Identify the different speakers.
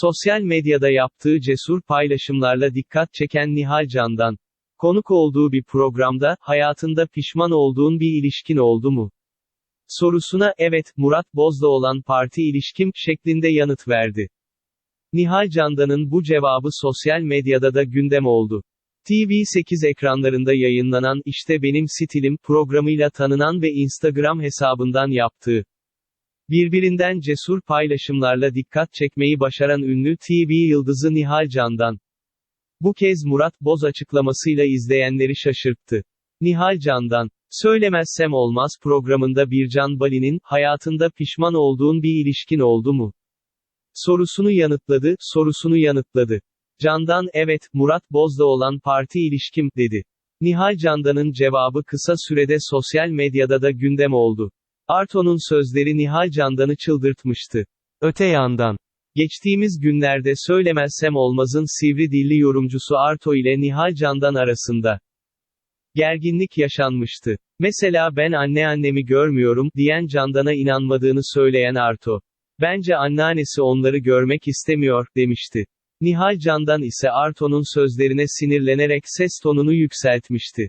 Speaker 1: Sosyal medyada yaptığı cesur paylaşımlarla dikkat çeken Nihal Can'dan. Konuk olduğu bir programda, hayatında pişman olduğun bir ilişkin oldu mu? Sorusuna, evet, Murat Boz'la olan parti ilişkim, şeklinde yanıt verdi. Nihal Candan'ın bu cevabı sosyal medyada da gündem oldu. TV8 ekranlarında yayınlanan İşte Benim Stilim programıyla tanınan ve Instagram hesabından yaptığı birbirinden cesur paylaşımlarla dikkat çekmeyi başaran ünlü TV yıldızı Nihal Candan. Bu kez Murat Boz açıklamasıyla izleyenleri şaşırttı. Nihal Candan, Söylemezsem Olmaz programında Bircan Bali'nin, hayatında pişman olduğun bir ilişkin oldu mu? Sorusunu yanıtladı, sorusunu yanıtladı. Candan, evet, Murat Boz'la olan parti ilişkim, dedi. Nihal Candan'ın cevabı kısa sürede sosyal medyada da gündem oldu. Arto'nun sözleri Nihal Candan'ı çıldırtmıştı. Öte yandan, geçtiğimiz günlerde Söylemezsem Olmaz'ın sivri dilli yorumcusu Arto ile Nihal Candan arasında gerginlik yaşanmıştı. Mesela ben anneannemi görmüyorum, diyen Candan'a inanmadığını söyleyen Arto. Bence anneannesi onları görmek istemiyor, demişti. Nihal Candan ise Arto'nun sözlerine sinirlenerek ses tonunu yükseltmişti.